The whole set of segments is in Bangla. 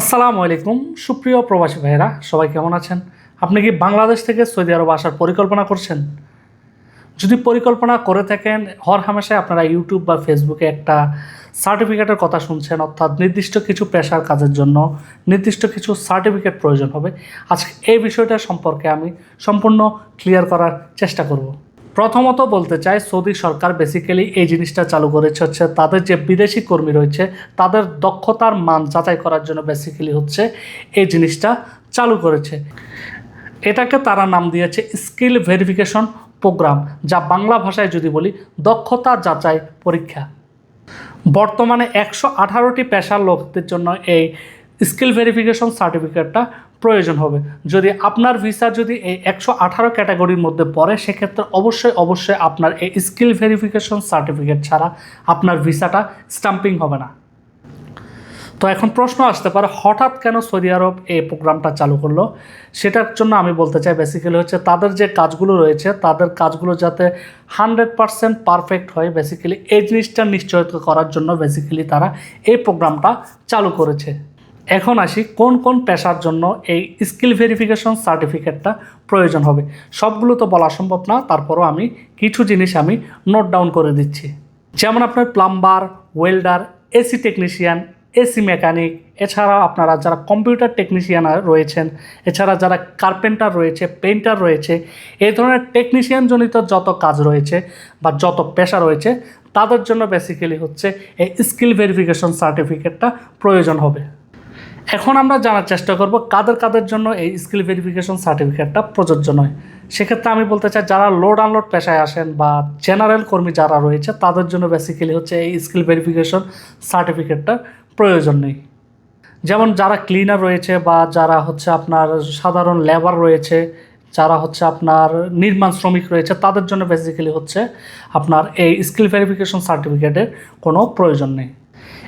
আসসালামু আলাইকুম, সুপ্রিয় প্রবাসী ভাইয়েরা, সবাই কেমন আছেন? আপনি কি বাংলাদেশ থেকে সৌদি আরব আসার পরিকল্পনা করছেন? যদি পরিকল্পনা করে থাকেন, হর হামেশায় আপনারা ইউটিউব বা ফেসবুকে একটা সার্টিফিকেটের কথা শুনছেন, অর্থাৎ নির্দিষ্ট কিছু পেশার কাজের জন্য নির্দিষ্ট কিছু সার্টিফিকেট প্রয়োজন হবে। আজকে এই বিষয়টা সম্পর্কে আমি সম্পূর্ণ ক্লিয়ার করার চেষ্টা করব। প্রথমত বলতে চাই, সৌদি সরকার বেসিক্যালি এই জিনিসটা চালু করেছে হচ্ছে তাদের যে বিদেশি কর্মী রয়েছে, তাদের দক্ষতার মান যাচাই করার জন্য বেসিক্যালি হচ্ছে এই জিনিসটা চালু করেছে। এটাকে তারা নাম দিয়েছে স্কিল ভেরিফিকেশন প্রোগ্রাম যা বাংলা ভাষায় যদি বলি, দক্ষতা যাচাই পরীক্ষা। বর্তমানে একশো আঠারোটি পেশার লোকদের জন্য এই স্কিল ভেরিফিকেশন সার্টিফিকেটটা প্রয়োজন হবে। যদি আপনার ভিসা যদি এই একশো আঠারো ক্যাটাগরির মধ্যে পড়ে, সেক্ষেত্রে অবশ্যই অবশ্যই আপনার এই স্কিল ভেরিফিকেশন সার্টিফিকেট ছাড়া আপনার ভিসাটা স্টাম্পিং হবে না। তো এখন প্রশ্ন আসতে পারে, হঠাৎ কেন সৌদি আরব এই প্রোগ্রামটা চালু করল? সেটার জন্য আমি বলতে চাই বেসিক্যালি হচ্ছে তাদের যে কাজগুলো রয়েছে, তাদের কাজগুলো যাতে হান্ড্রেড পারসেন্ট পারফেক্ট হয় বেসিক্যালি এই জিনিসটা নিশ্চয়তা করার জন্য বেসিক্যালি তারা এই প্রোগ্রামটা চালু করেছে। এখন আসি কোন কোন পেশার জন্য এই স্কিল ভেরিফিকেশন সার্টিফিকেটটা প্রয়োজন হবে। সবগুলো তো বলা সম্ভব না, তারপরও আমি কিছু জিনিস আমি নোট ডাউন করে দিচ্ছি। যেমন আপনার plumber welder AC technician AC mechanic এছাড়া আপনারা যারা কম্পিউটার টেকনিশিয়ান রয়েছেন, এছাড়া যারা কার্পেন্টার রয়েছে পেইন্টার রয়েছে, এই ধরনের টেকনিশিয়ান জনিত যত কাজ রয়েছে বা যত পেশা রয়েছে, তাদের জন্য বেসিক্যালি হচ্ছে এই স্কিল ভেরিফিকেশন সার্টিফিকেটটা প্রয়োজন হবে। এখন আমরা জানার চেষ্টা করব কাদের কাদের জন্য এই স্কিল ভেরিফিকেশন সার্টিফিকেটটা প্রযোজ্য নয়। সেক্ষেত্রে আমি বলতে চাই, যারা লোড আনলোড পেশায় আসেন বা জেনারেল কর্মী যারা রয়েছে, তাদের জন্য বেসিক্যালি হচ্ছে এই স্কিল ভেরিফিকেশন সার্টিফিকেটটা প্রয়োজন নেই। যেমন যারা ক্লিনার রয়েছে বা যারা হচ্ছে আপনার সাধারণ লেবার রয়েছে, যারা হচ্ছে আপনার নির্মাণ শ্রমিক রয়েছে, তাদের জন্য বেসিক্যালি হচ্ছে আপনার এই স্কিল ভেরিফিকেশন সার্টিফিকেটের কোনো প্রয়োজন নেই।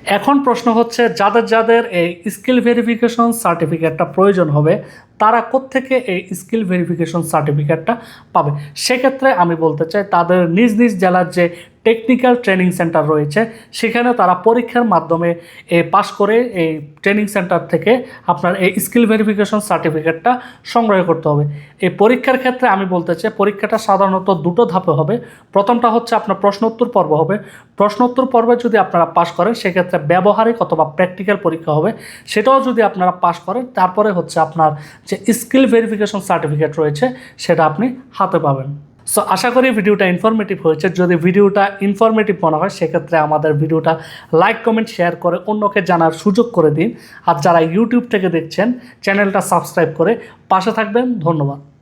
এখন প্রশ্ন হচ্ছে, যাদের যাদের এই স্কিল ভেরিফিকেশন সার্টিফিকেটটা প্রয়োজন হবে, তারা কোত্থেকে এই স্কিল ভেরিফিকেশন সার্টিফিকেটটা পাবে? সেক্ষেত্রে আমি বলতে চাই, তাদের নিজ নিজ জেলার যে টেকনিক্যাল ট্রেনিং সেন্টার রয়েছে, সেখানে তারা পরীক্ষার মাধ্যমে এ পাশ করে এই ট্রেনিং সেন্টার থেকে আপনার এই স্কিল ভেরিফিকেশন সার্টিফিকেটটা সংগ্রহ করতে হবে। এই পরীক্ষার ক্ষেত্রে আমি বলতে চাই, পরীক্ষাটা সাধারণত দুটো ধাপে হবে। প্রথমটা হচ্ছে আপনার প্রশ্নোত্তর পর্ব হবে। প্রশ্নোত্তর পর্বে যদি আপনারা পাশ করেন, সেক্ষেত্রে ব্যবহারিক অথবা প্র্যাকটিক্যাল পরীক্ষা হবে, সেটাও যদি আপনারা পাশ করেন, তারপরে হচ্ছে আপনার যে স্কিল ভেরিফিকেশন সার্টিফিকেট রয়েছে, সেটা আপনি হাতে পাবেন। সো আশা করি ভিডিওটা ইনফরমেটিভ হয়েছে। যদি ভিডিওটা ইনফরমেটিভ মনে হয়, সেক্ষেত্রে আমাদের ভিডিওটা লাইক কমেন্ট শেয়ার করে অন্যকে জানার সুযোগ করে দিন। আর যারা ইউটিউব থেকে দেখছেন চ্যানেলটা সাবস্ক্রাইব করে পাশে থাকবেন। ধন্যবাদ।